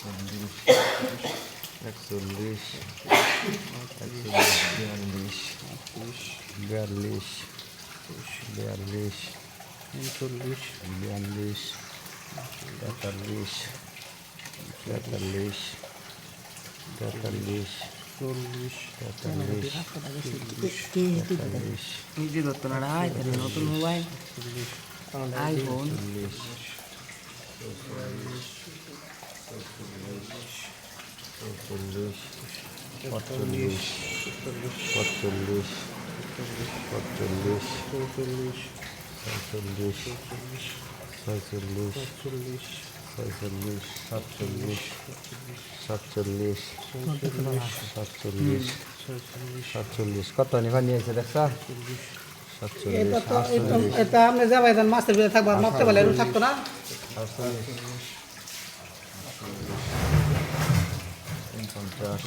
চল্লিশ একচল্লিশ একচল্লিশ বিয়াল্লিশ বিয়াল্লিশ উনচল্লিশ বিয়াল্লিশ তেতাল্লিশ তেতাল্লিশ তেতাল্লিশ চল্লিশ তেতাল্লিশ নতুন মোবাইল আইফোন চল্লিশ পঁয়তাল্লিশ পঁয়তাল্লিশ পঁয়তাল্লিশ চৌচল্লিশ ছয়চল্লিশ ছয়চল্লিশ চল্লিশ ছয়চল্লিশ সাতচল্লিশ সাতচল্লিশ সাতচল্লিশ সাতচল্লিশ কত নিভা নিয়েছে দেখছা সাতচল্লিশ এটা তো এটা- এটা আপনি যাবাই দেন মাছের ভিতরে থাকবার মাপতে পারলে এরকম থাকতো না 这是